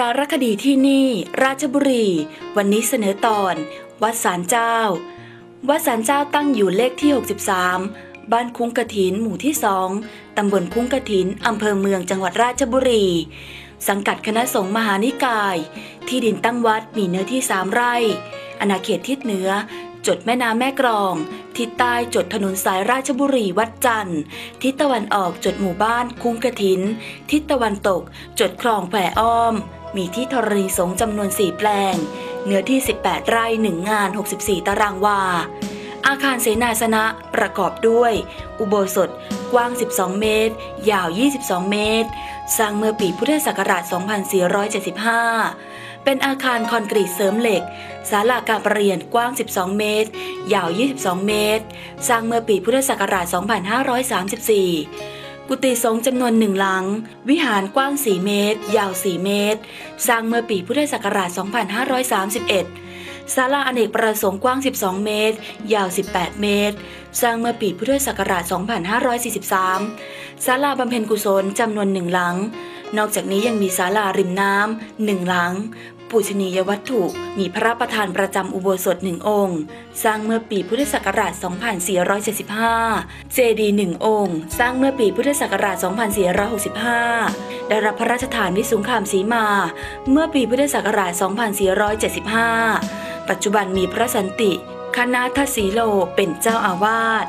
สารคดีที่นี่ราชบุรี วันนี้เสนอตอน วัดสารเจ้า วัดสารเจ้าตั้งอยู่เลขที่ 63 บ้านคุ้งกระถินหมู่ที่สองตำบลคุ้งกระถินอำเภอเมืองจังหวัดราชบุรี สังกัดคณะสงฆ์มหานิกาย ที่ดินตั้งวัดมีเนื้อที่สามไร่อาณาเขตทิศเหนือ จดแม่น้ำแม่กรอง ทิศใต้จดถนนสายราชบุรีวัดจันทร์ ทิศตะวันออกจดหมู่บ้านคุ้งกระถิน ทิศตะวันตกจดคลองแผ่อ้อม มีที่ธรณีสงจำนวน 4 แปลง เนื้อที่ 18 ไร่ 1 งาน 64 ตารางวา อาคารเสนาสนะประกอบด้วย อุโบสถ กว้าง 12 เมตร ยาว 22 เมตร สร้างเมื่อปีพุทธศักราช 2475 เป็นอาคารคอนกรีตเสริมเหล็ก ศาลาการประเรียนกว้าง 12 เมตร ยาว 22 เมตร สร้างเมื่อปีพุทธศักราช 2534 กุฏิสงฆ์จำนวนหนึ่งหลัง วิหารกว้าง 4 เมตร ยาว 4 เมตร สร้างเมื่อปีพุทธศักราช 2531 ศาลาอเนกประสงค์กว้าง 12 เมตร ยาว 18 เมตร สร้างเมื่อปีพุทธศักราช 2543 ศาลาบำเพ็ญกุศลจำนวนหนึ่งหลัง นอกจากนี้ยังมีศาลาริมน้ำหนึ่งหลังปูชนียวัตถุมีพระประธานประจำอุโบสถหนึ่งองค์ สร้างเมื่อปีพุทธศักราช 2475 เจดีหนึ่งองค์ สร้างเมื่อปีพุทธศักราช 2465 ได้รับพระราชทานวิสุงคามสีมา เมื่อปีพุทธศักราช 2475 ปัจจุบันมีพระสันติคณะทศีโลเป็นเจ้าอาวาส